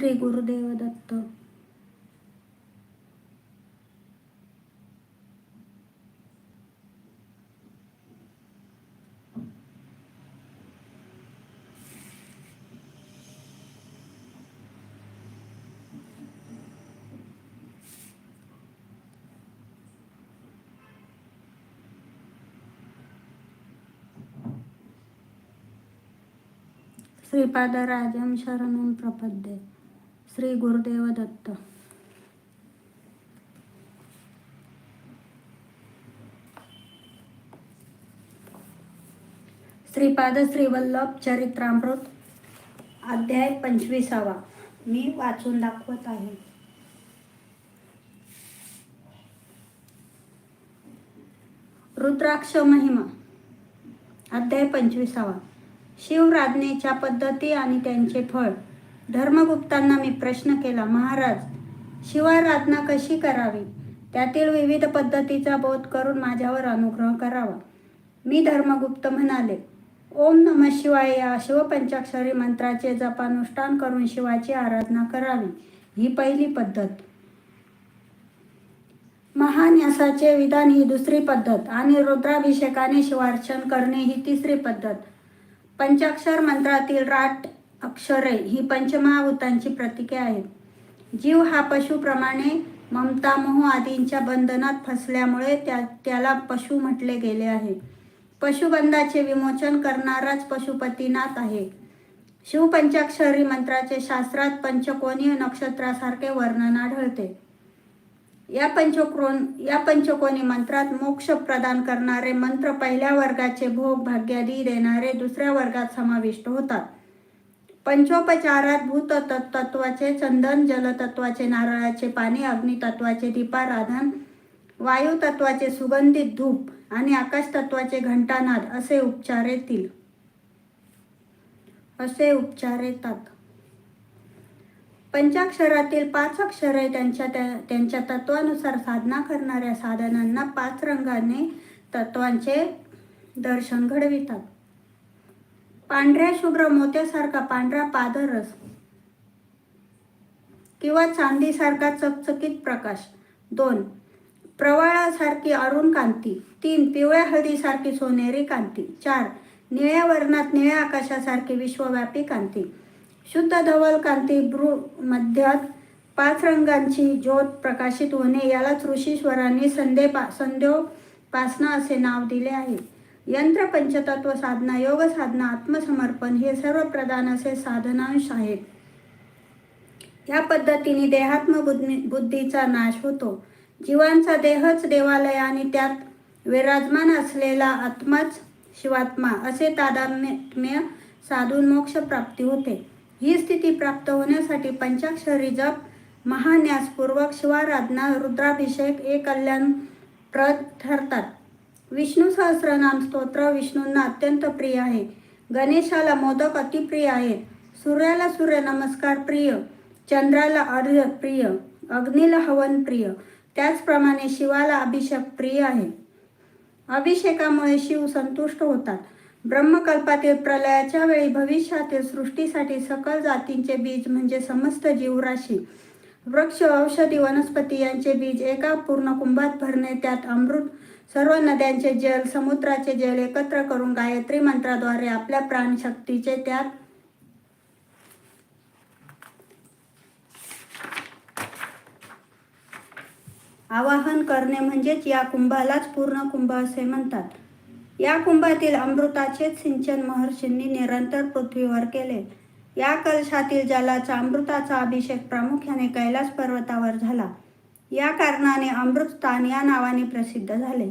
श्री गुरुदेव दत्त. श्रीपादराजं शरणं प्रपद्ये. श्री गुरुदेव दत्त. श्रीपाद श्रीवल्लभ चरित्रामृत अध्याय पंचवीसावा. मी वाचून दाखवत आहे. रुद्राक्ष महिमा अध्याय पंचवीसावा. शिवराज्ञेच्या पद्धती आणि त्यांचे फळ. धर्मगुप्तांना मी प्रश्न केला महाराज शिवाराधना कशी करावी? त्यातील विविध पद्धतीचा बोध करून माझ्यावर अनुग्रह करावा. मी धर्मगुप्त म्हणाले ओम नम शिवाय या शिवपंचाक्षरी मंत्राचे जपानुष्ठान करून शिवाची आराधना करावी ही पहिली पद्धत. महान्यासाचे विधान ही दुसरी पद्धत आणि रुद्राभिषेकाने शिवार्चन करणे ही तिसरी पद्धत. पंचाक्षर मंत्रातील राट अक्षरे ही पंचमहाभूतांची प्रतीके आहेत. जीव हा पशुप्रमाणे ममता मोह आदींच्या बंधनात फसल्यामुळे त्या त्याला पशु म्हटले गेले आहे. पशुबंधाचे विमोचन करणाराच पशुपतीनाथ आहे. शिवपंचाक्षरी मंत्राचे शास्त्रात पंचकोनीय नक्षत्रासारखे वर्णन आढळते. या पंचक्रोन या पंचकोनी मंत्रात मोक्ष प्रदान करणारे मंत्र पहिल्या वर्गाचे भोग भाग्यादी देणारे दुसऱ्या वर्गात समाविष्ट होतात. पंचोपचारात भूत तत्वाचे चंदन जलतत्वाचे नारळाचे पाणी अग्नितत्वाचे दीपाराधन वायू तत्वाचे सुगंधित धूप आणि आकाश तत्वाचे घंटानाद असे उपचार येतील. असे उपचार येतात. पंचाक्षरातील पाच अक्षरे त्यांच्या त्या- त्यांच्या तत्वानुसार साधना करणाऱ्या साधनांना पाच रंगाने तत्वांचे दर्शन घडवितात. पांढऱ्या शुभ्र मोत्यासारखा पांढरा पादरस किंवा चांदीसारखा चकचकीत प्रकाश. दोन प्रवाळासारखी अरुण कांती. तीन पिवळ्या हळदीसारखी सोनेरी कांती. चार निळ्या वर्णात निळ्या आकाशासारखी विश्वव्यापी कांती. शुद्ध धवल कांती भ्रू मध्यात पाच रंगांची ज्योत प्रकाशित होणे यालाच ऋषीश्वरांनी संदेपा संदेव पासना असे नाव दिले आहे. यंत्र पंचतत्व साधना योग साधना आत्मसमर्पण हे सर्व प्रधान असे साधनांश आहेत. या पद्धतीने देहात्म बुद्धी- बुद्धीचा नाश होतो. जीवांचा देहच देवालय आणि त्यात विराजमान असलेला आत्माच शिवात्मा असे तादात्म्य साधून मोक्ष प्राप्ती होते. ही स्थिती प्राप्त होण्यासाठी पंचाक्षरी जप महान्यासपूर्वक शिवाराधना रुद्राभिषेक हे कल्याणप्रद ठरतात. विष्णू सहस्रनाम स्तोत्र विष्णूंना अत्यंत प्रिय आहे. गणेशाला मोदक अतिप्रिय आहेत. सूर्याला सूर्य नमस्कार प्रिय चंद्राला अर्घ्य प्रिय अग्नीला हवन प्रिय त्याचप्रमाणे शिवाला अभिषेक प्रिय आहे. अभिषेकामुळे शिव संतुष्ट होतात. ब्रह्मकल्पातील प्रलयाच्या वेळी भविष्यातील सृष्टीसाठी सकल जातींचे बीज म्हणजे समस्त जीवराशी वृक्ष औषधी वनस्पती यांचे बीज एका पूर्ण कुंभात भरणे त्यात अमृत सर्व नद्यांचे जल समुद्राचे जल एकत्र करून गायत्री मंत्राद्वारे आपल्या प्राणशक्तीचे त्यात आवाहन करणे म्हणजेच या कुंभालाच पूर्ण कुंभ असे म्हणतात. या कुंभातील अमृताचेच सिंचन महर्षींनी निरंतर पृथ्वीवर केले. या कलशातील जलाचा अमृताचा अभिषेक प्रामुख्याने कैलास पर्वतावर झाला. या कारणाने अमृतस्थान या नावाने प्रसिद्ध झाले.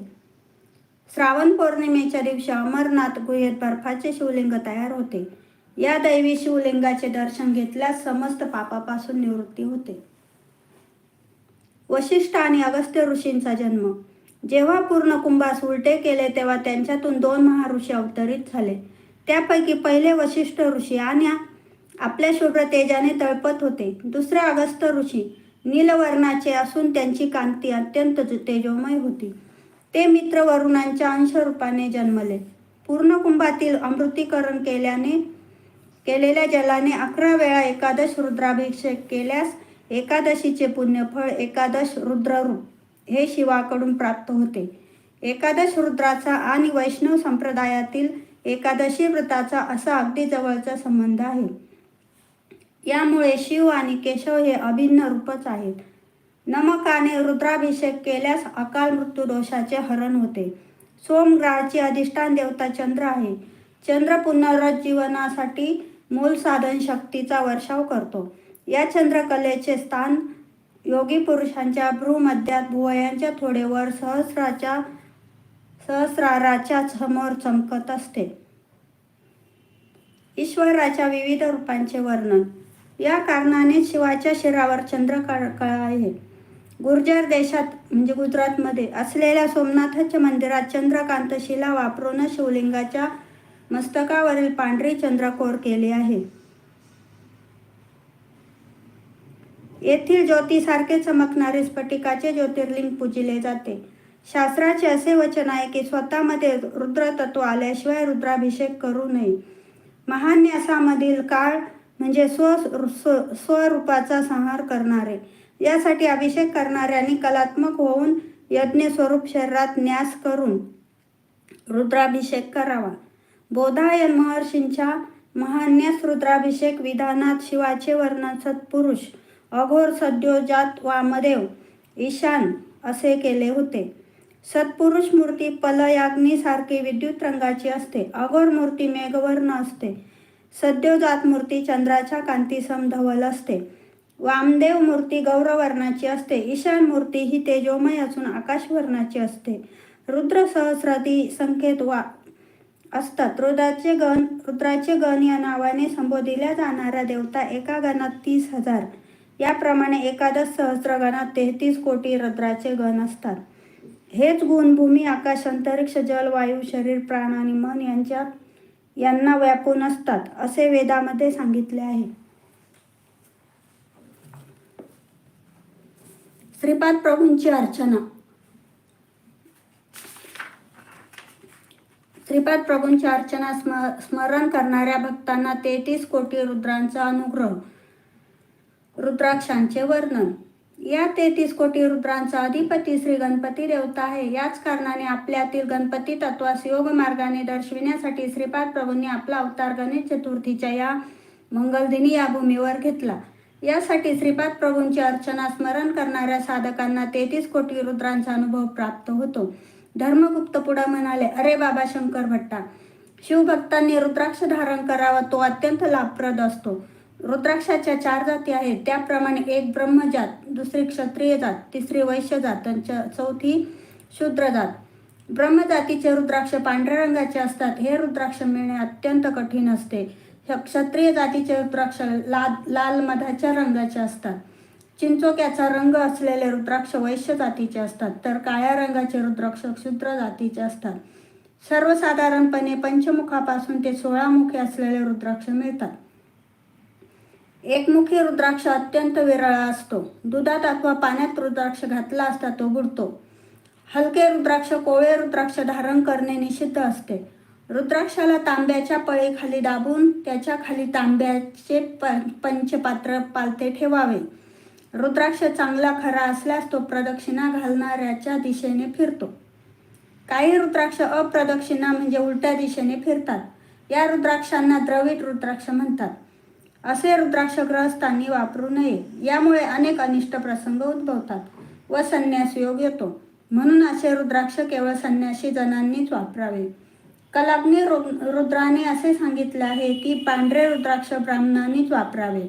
श्रावण पौर्णिमेच्या दिवशी अमरनाथ गुहेत बर्फाचे शिवलिंग तयार होते. या दैवी शिवलिंगाचे दर्शन घेतल्यास समस्त पापापासून निवृत्ती होते. वशिष्ठ आणि अगस्त्य ऋषींचा जन्म. जेव्हा पूर्ण कुंभास उलटे केले तेव्हा त्यांच्यातून दोन महाऋषी अवतरित झाले. त्यापैकी पहिले वशिष्ठ ऋषी आणि आपल्या शुभ्र तेजाने तळपत होते. दुसरे अगस्त्य ऋषी नीलवर्णाचे असून त्यांची कांती अत्यंत तेजोमय होती. ते मित्र वरुणांच्या अंशरूपाने जन्मले. पूर्ण कुंभातील अमृतीकरण केल्याने केलेल्या जलाने अकरा वेळा एकादश रुद्राभिषेक केल्यास एकादशीचे पुण्यफळ एकादश रुद्ररूप हे शिवाकडून प्राप्त होते. एकादश रुद्राचा आणि वैष्णव संप्रदायातील एकादशी व्रताचा असा अगदी जवळचा संबंध आहे. यामुळे शिव आणि केशव हे अभिन्न रूपच आहेत. नमकाने रुद्राभिषेक केल्यास अकाल मृत्यू दोषाचे हरण होते. सोम ग्रहाची अधिष्ठान देवता चंद्र आहे. चंद्र पुनरुज्जीवनासाठी मूल साधन शक्तीचा वर्षाव करतो. या चंद्रकलेचे स्थान योगी पुरुषांच्या भ्रूमध्यात भुवयांच्या थोडे वर सहस्राच्या सहस्राराच्या समोर चमकत असते. ईश्वराच्या विविध रूपांचे वर्णन. या कारणाने शिवाच्या शिरावर चंद्रकळा आहे. गुर्जर देशात म्हणजे गुजरातमध्ये असलेल्या सोमनाथाच्या मंदिरात चंद्रकांत शिला वापरून शिवलिंगाच्या मस्तकावरील पांढरी चंद्रकोर केली आहे. येथील ज्योतीसारखे चमकणारे स्फटिकाचे ज्योतिर्लिंग पूजिले जाते. शास्त्राचे असे वचन आहे की स्वतःमध्ये रुद्रतत्व आल्याशिवाय रुद्राभिषेक करू नये. महान्यासामधील काळ म्हणजे स्व स्व- स्वरूपाचा संहार करणारे. यासाठी अभिषेक करणाऱ्यांनी कलात्मक होऊन यज्ञ स्वरूप शरीरात न्यास करून रुद्राभिषेक करावा. बोधायन महर्षींच्या महान्यास रुद्राभिषेक विधानात शिवाचे वर्णन सत्पुरुष अघोर सद्योजात वामदेव ईशान असे केले होते. सत्पुरुष मूर्ती पलयाग्नीसारखी विद्युत रंगाची असते. अघोर मूर्ती मेघवर्ण असते. सद्योजात मूर्ती चंद्राच्या कांतीसम धवल असते. वामदेव मूर्ती गौरवर्णाची असते. ईशान मूर्ती ही तेजोमय असून आकाशवर्णाची असते. रुद्र सहस्रादी संख्येत वा असतात. रुद्राचे गण रुद्राचे गण या नावाने संबोधिल्या जाणाऱ्या देवता एका गणात तीस हजार. याप्रमाणे एकादश सहस्र गणात तेहतीस कोटी रुद्राचे गण असतात. हेच गुण भूमी आकाश अंतरिक्ष जल वायू शरीर प्राण आणि मन यांच्या यांना व्यापून असतात असे वेदामध्ये सांगितले आहे. श्रीपाद प्रभूंची अर्चना. श्रीपाद प्रभूंची अर्चना स्म स्मरण करणाऱ्या भक्तांना तेहतीस कोटी रुद्रांचा अनुग्रह रुद्राक्षांचे वर्णन. या तेहतीस कोटी रुद्रांचा अधिपती श्री गणपती देवता आहे. याच कारणाने आपल्यातील गणपती तत्वास योग मार्गाने दर्शविण्यासाठी श्रीपाद प्रभूंनी आपला अवतार गणेश चतुर्थीच्या या मंगलदिनी या भूमीवर घेतला. यासाठी श्रीपाद प्रभूंची अर्चना स्मरण करणाऱ्या साधकांना तेहतीस कोटी रुद्रांचा अनुभव प्राप्त होतो. धर्मगुप्त पुढे म्हणाले अरे बाबा शंकर भट्टा शिवभक्तांनी रुद्राक्ष धारण करावा तो अत्यंत लाभप्रद असतो. रुद्राक्षाच्या चार जाती आहेत. त्याप्रमाणे एक ब्रह्मजात दुसरी क्षत्रिय जात तिसरी वैश्य जात आणि चौथी शूद्र जात. ब्रह्मजातीचे रुद्राक्ष पांढऱ्या रंगाचे असतात. हे रुद्राक्ष मिळणे अत्यंत कठीण असते. क्षत्रिय जातीचे रुद्राक्ष लाल लाल मधाच्या रंगाचे असतात. चिंचोक्याचा रंग असलेले रुद्राक्ष वैश्य जातीचे असतात तर काळ्या रंगाचे रुद्राक्ष क्षुद्र जातीचे असतात. सर्वसाधारणपणे पंचमुखापासून ते सोळा मुखे असलेले रुद्राक्ष मिळतात. एकमुखी रुद्राक्ष अत्यंत विरळा असतो. दुधात अथवा पाण्यात रुद्राक्ष घातला असता तो बुडतो. हलके रुद्राक्ष कोवळे रुद्राक्ष धारण करणे निषिद्ध असते. रुद्राक्षाला तांब्याच्या पळीखाली दाबून त्याच्याखाली तांब्याचे प पंचपात्र पालते ठेवावे. रुद्राक्ष चांगला खरा असल्यास तो प्रदक्षिणा घालणाऱ्याच्या दिशेने फिरतो. काही रुद्राक्ष अप्रदक्षिणा म्हणजे उलट्या दिशेने फिरतात. या रुद्राक्षांना द्रविड रुद्राक्ष म्हणतात. असे रुद्राक्ष ग्रहस्थांनी वापरू नये. यामुळे अनेक अनिष्ट प्रसंग उद्भवतात व संन्यास योग येतो. म्हणून असे रुद्राक्ष केवळ संन्यासी जणांनीच वापरावे. कलाग्नी रु- रुद्राने असे सांगितले आहे की पांढरे रुद्राक्ष ब्राह्मणांनीच वापरावे.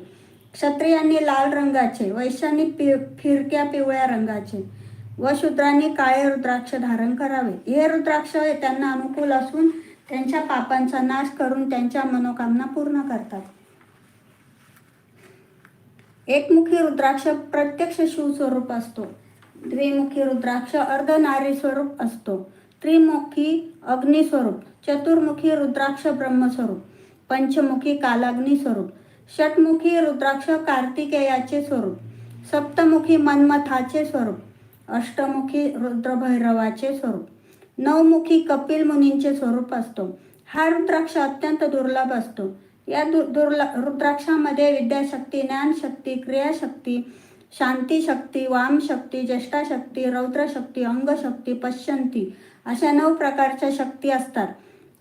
क्षत्रियांनी लाल रंगाचे वैश्यांनी पि फिरक्या पिवळ्या रंगाचे व शूद्रांनी काळे रुद्राक्ष धारण करावे. हे रुद्राक्ष त्यांना अनुकूल असून त्यांच्या पापांचा नाश करून त्यांच्या मनोकामना पूर्ण करतात. एकमुखी रुद्राक्ष प्रत्यक्ष शिवस्वरूप असतो. द्विमुखी रुद्राक्ष अर्धनारी स्वरूप असतो. त्रिमुखी अग्निस्वरूप चतुर्मुखी रुद्राक्ष ब्रह्मस्वरूप पंचमुखी कालाग्नी स्वरूप षटमुखी रुद्राक्ष कार्तिकेयाचे स्वरूप सप्तमुखी मन्मथाचे स्वरूप अष्टमुखी रुद्रभैरवाचे स्वरूप नवमुखी कपिल मुनींचे स्वरूप असतो. हा रुद्राक्ष अत्यंत दुर्लभ असतो. या दु दुर्ला रुद्राक्षामध्ये विद्याशक्ती ज्ञानशक्ती क्रियाशक्ती शांतीशक्ती वामशक्ती ज्येष्ठाशक्ती रौद्रशक्ती अंगशक्ती पश्यंती अशा नऊ प्रकारच्या शक्ती असतात.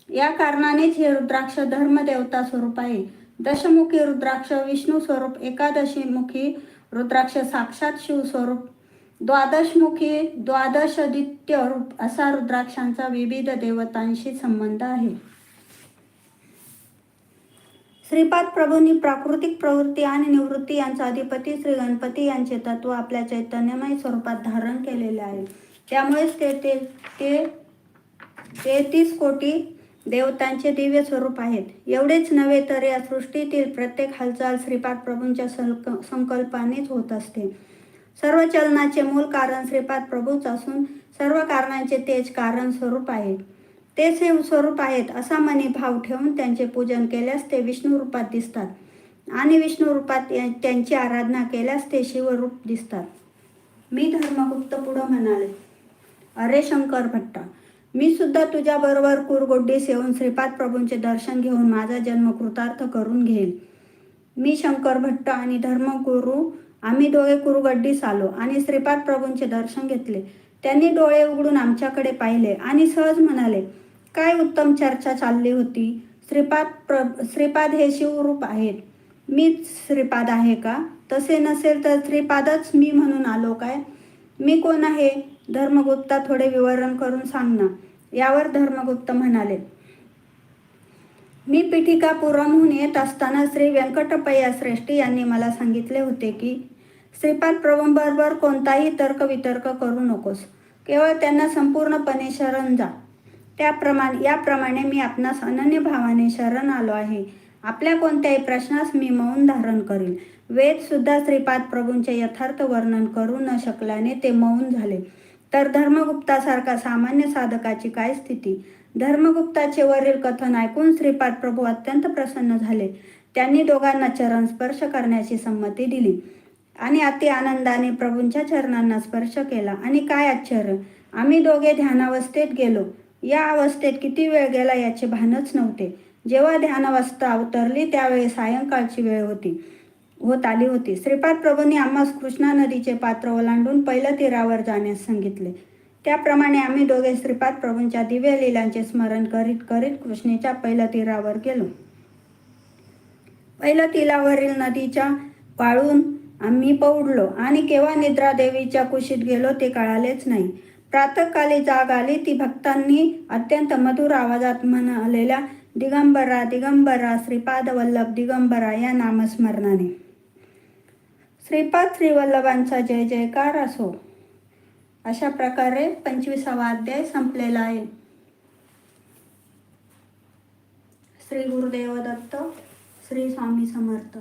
या कारणानेच हे रुद्राक्ष धर्मदेवता स्वरूप आहे. दशमुखी रुद्राक्ष विष्णू स्वरूप एकादशीमुखी रुद्राक्ष साक्षात शिव स्वरूप द्वादशमुखी द्वादशदित्य रूप असा रुद्राक्षांचा विविध देवतांशी संबंध आहे. श्रीपाद प्रभूंनी प्राकृतिक प्रवृत्ती आणि निवृत्ती यांचा अधिपती श्री गणपती यांचे तत्व आपल्या चैतन्यमय स्वरूपात धारण केलेले आहे. त्यामुळेच ते ते ते तेहतीस कोटी देवतांचे दिव्य स्वरूप आहेत. एवढेच नव्हे तर या सृष्टीतील प्रत्येक हालचाल श्रीपाद प्रभूंच्या संक संकल्पानेच होत असते. सर्व चलनाचे मूल कारण श्रीपाद प्रभूच असून सर्व कारणांचे तेज कारण स्वरूप आहे. ते शिव स्वरूप आहेत असा मनी भाव ठेवून त्यांचे पूजन केल्यास ते विष्णू रूपात दिसतात आणि विष्णू रूपात त्यांची आराधना केल्यास ते शिवरूप दिसतात. मी धर्मगुप्त पुढं म्हणाले अरे शंकर भट्टा मी सुद्धा तुझ्याबरोबर कुरगोड्डीस येऊन श्रीपाद प्रभूंचे दर्शन घेऊन माझा जन्म कृतार्थ करून घेईल. मी शंकर भट्ट आणि धर्मगुरू आम्ही दोघे कुरुगड्डीस आलो आणि श्रीपाद प्रभूंचे दर्शन घेतले. त्यांनी डोळे उघडून आमच्याकडे पाहिले आणि सहज म्हणाले काय उत्तम चर्चा चालली होती. श्रीपाद प्र श्रीपाद हे शिवरूप आहेत. मीच श्रीपाद आहे का? तसे नसेल तर श्रीपादच मी म्हणून आलो काय? मी कोण आहे? धर्मगुप्ता थोडे विवरण करून सांग ना. यावर धर्मगुप्त म्हणाले मी पिठिकापुरमहून येत असताना श्री व्यंकटपय्या श्रेष्ठी यांनी मला सांगितले होते की श्रीपाद प्रभूंबरोबर कोणताही तर्कवितर्क करू नकोस. केवळ त्यांना संपूर्णपणे शरण जा. त्याप्रमाणे याप्रमाणे मी आपणास अनन्य भावाने शरण आलो आहे. आपल्या कोणत्याही प्रश्नास मी मौन धारण करील वेद सुद्धा श्रीपाद प्रभूंचे यथार्थ वर्णन करू न शकल्याने ते मौन झाले. तर धर्मगुप्तासारखा सामान्य साधकाची काय स्थिती? धर्मगुप्ताचे वरील कथन ऐकून श्रीपाद प्रभू अत्यंत प्रसन्न झाले. त्यांनी दोघांना चरण स्पर्श करण्याची संमती दिली. आणि अति आनंदाने प्रभूंच्या चरणांना स्पर्श केला. आणि काय आश्चर्य! आम्ही दोघे ध्यानावस्थेत गेलो. या अवस्थेत किती वेळ गेला याचे भानच नव्हते. जेव्हा ध्यानावस्था उतरली त्यावेळी सायंकाळची वेळ होती होत आली होती. श्रीपाद प्रभूंनी आम्हास कृष्णा नदीचे पात्र ओलांडून पहिल्या तीरावर जाण्यास सांगितले. त्याप्रमाणे आम्ही दोघे श्रीपाद प्रभूंच्या दिव्य लीलांचे स्मरण करीत करीत कृष्णेच्या पहिल्या तीरावर गेलो. पहिल्या तीरावरील नदीच्या वाळून आम्ही पौडलो आणि केव्हा निद्रा देवीच्या कुशीत गेलो ते कळालेच नाही. प्रातःकाली जाग आली ती भक्तांनी अत्यंत मधुर आवाजात म्हणालेल्या दिगंबरा दिगंबरा श्रीपाद वल्लभ दिगंबरा या नामस्मरणाने. श्रीपाद श्रीवल्लभांचा जय जयकार असो. अशा प्रकारे पंचवीसावा अध्याय संपलेला आहे. श्री गुरुदेव दत्त श्री स्वामी समर्थ.